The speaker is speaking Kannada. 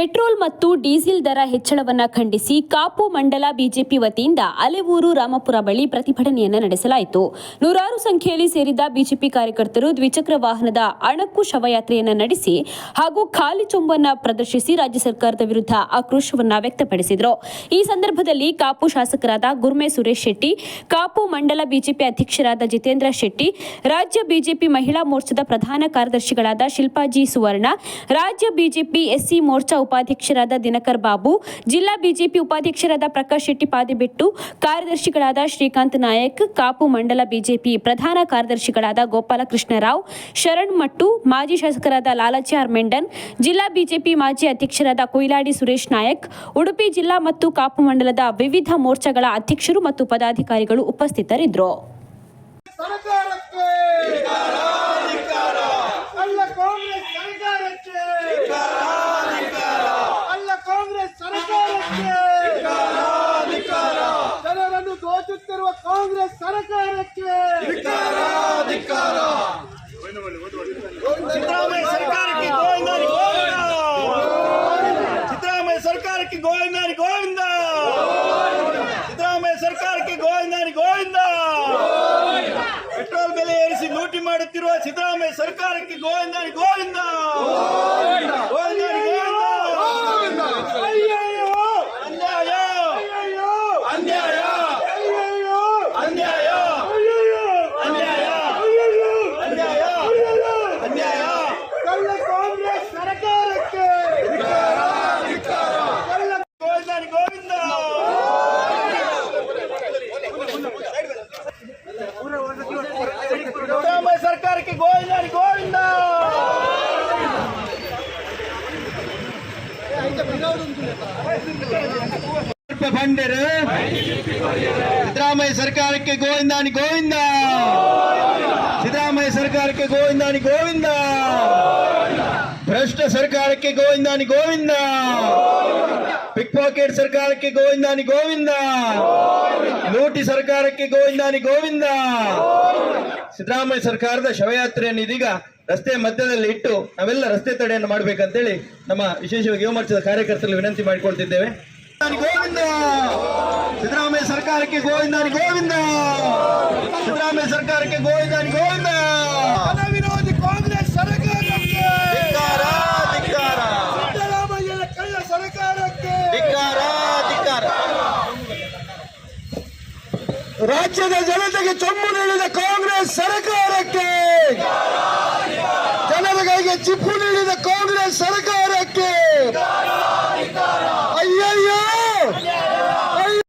ಪೆಟ್ರೋಲ್ ಮತ್ತು ಡೀಸೆಲ್ ದರ ಹೆಚ್ಚಳವನ್ನು ಖಂಡಿಸಿ ಕಾಪು ಮಂಡಲ ಬಿಜೆಪಿ ವತಿಯಿಂದ ಅಲೆವೂರು ರಾಮಪುರ ಬಳಿ ಪ್ರತಿಭಟನೆಯನ್ನು ನಡೆಸಲಾಯಿತು. ನೂರಾರು ಸಂಖ್ಯೆಯಲ್ಲಿ ಸೇರಿದ್ದ ಬಿಜೆಪಿ ಕಾರ್ಯಕರ್ತರು ದ್ವಿಚಕ್ರ ವಾಹನದ ಅಣಕು ಶವಯಾತ್ರೆಯನ್ನು ನಡೆಸಿ ಹಾಗೂ ಖಾಲಿ ಚೊಂಬನ್ನು ಪ್ರದರ್ಶಿಸಿ ರಾಜ್ಯ ಸರ್ಕಾರದ ವಿರುದ್ಧ ಆಕ್ರೋಶವನ್ನ ವ್ಯಕ್ತಪಡಿಸಿದರು. ಈ ಸಂದರ್ಭದಲ್ಲಿ ಕಾಪು ಶಾಸಕರಾದ ಗುರ್ಮೆ ಸುರೇಶ್ ಶೆಟ್ಟಿ, ಕಾಪು ಮಂಡಲ ಬಿಜೆಪಿ ಅಧ್ಯಕ್ಷರಾದ ಜಿತೇಂದ್ರ ಶೆಟ್ಟಿ, ರಾಜ್ಯ ಬಿಜೆಪಿ ಮಹಿಳಾ ಮೋರ್ಚಾದ ಪ್ರಧಾನ ಕಾರ್ಯದರ್ಶಿಗಳಾದ ಶಿಲ್ಪಾಜಿ ಸುವರ್ಣ, ರಾಜ್ಯ ಬಿಜೆಪಿ ಎಸ್ಸಿ ಮೋರ್ಚಾ ಉಪಾಧ್ಯಕ್ಷರಾದ ದಿನಕರ್ ಬಾಬು, ಜಿಲ್ಲಾ ಬಿಜೆಪಿ ಉಪಾಧ್ಯಕ್ಷರಾದ ಪ್ರಕಾಶ್ ಶೆಟ್ಟಿ ಪಾದಿಬೆಟ್ಟು, ಕಾರ್ಯದರ್ಶಿಗಳಾದ ಶ್ರೀಕಾಂತ್ ನಾಯಕ್, ಕಾಪು ಮಂಡಲ ಬಿಜೆಪಿ ಪ್ರಧಾನ ಕಾರ್ಯದರ್ಶಿಗಳಾದ ಗೋಪಾಲಕೃಷ್ಣ ರಾವ್ ಶರಣ್ ಮಟ್ಟು, ಮಾಜಿ ಶಾಸಕರಾದ ಲಾಲಾಜಿ ಆರ್ ಮೆಂಡನ್, ಜಿಲ್ಲಾ ಬಿಜೆಪಿ ಮಾಜಿ ಅಧ್ಯಕ್ಷರಾದ ಕೊಯ್ಲಾಡಿ ಸುರೇಶ್ ನಾಯಕ್, ಉಡುಪಿ ಜಿಲ್ಲಾ ಮತ್ತು ಕಾಪು ಮಂಡಲದ ವಿವಿಧ ಮೋರ್ಚಾಗಳ ಅಧ್ಯಕ್ಷರು ಮತ್ತು ಪದಾಧಿಕಾರಿಗಳು ಉಪಸ್ಥಿತರಿದ್ದರು. ಸರ್ಕಾರಕ್ಕೆ! ಸಿದ್ದರಾಮಯ್ಯ ಸರ್ಕಾರಕ್ಕೆ ಗೋವಿಂದಾರಿ ಗೋವಿಂದ! ಸಿದ್ದರಾಮಯ್ಯ ಸರ್ಕಾರಕ್ಕೆ ಗೋವಿಂದಾರಿ ಗೋವಿಂದ! ಸಿದ್ದರಾಮಯ್ಯ ಸರ್ಕಾರಕ್ಕೆ ಗೋವಿಂದಾರಿ ಗೋವಿಂದ! ಪೆಟ್ರೋಲ್ ಬೆಲೆ ಏರಿಸಿ ಲೂಟಿ ಮಾಡುತ್ತಿರುವ ಸಿದ್ದರಾಮಯ್ಯ ಸರ್ಕಾರಕ್ಕೆ ಗೋವಿಂದಾರಿ ಗೋವಿಂದ! ಬಂಡರು ಸಿದ್ದರಾಮಯ್ಯ ಸರ್ಕಾರಕ್ಕೆ ಗೋವಿಂದಾನಿ ಗೋವಿಂದ ಸಿದ್ದರಾಮಯ್ಯ ಸರ್ಕಾರಕ್ಕೆ ಗೋವಿಂದಾನಿ ಗೋವಿಂದ ಭ್ರಷ್ಟ ಸರ್ಕಾರಕ್ಕೆ ಗೋವಿಂದಾನಿ ಗೋವಿಂದ. ಪಿಕ್ ಪಾಕೆಟ್ ಸರ್ಕಾರಕ್ಕೆ ಗೋವಿಂದಾನಿ ಗೋವಿಂದ. ಲೂಟಿ ಸರ್ಕಾರಕ್ಕೆ ಗೋವಿಂದಾನಿ ಗೋವಿಂದ. ಸಿದ್ದರಾಮಯ್ಯ ಸರ್ಕಾರದ ಶವಯಾತ್ರೆಯನ್ನು ಇದೀಗ ರಸ್ತೆ ಮಧ್ಯದಲ್ಲಿ ಇಟ್ಟು ನಾವೆಲ್ಲ ರಸ್ತೆ ತಡೆಯನ್ನು ಮಾಡಬೇಕಂತೇಳಿ ನಮ್ಮ ವಿಶೇಷವಾಗಿ ಯುವ ಮೋರ್ಚಾದ ಕಾರ್ಯಕರ್ತರಲ್ಲಿ ವಿನಂತಿ ಮಾಡಿಕೊಳ್ತಿದ್ದೇವೆ. ಗೋವಿಂದ. ಸಿದ್ದರಾಮಯ್ಯ ಸರ್ಕಾರಕ್ಕೆ ಗೋವಿಂದಾನಿ ಗೋವಿಂದ. ಸಿದ್ದರಾಮಯ್ಯ ಸರ್ಕಾರಕ್ಕೆ ಗೋವಿಂದಾನಿ ಗೋವಿಂದ. ರಾಜ್ಯದ ಜನತೆಗೆ ಚೊಂಬು ನೀಡಿದ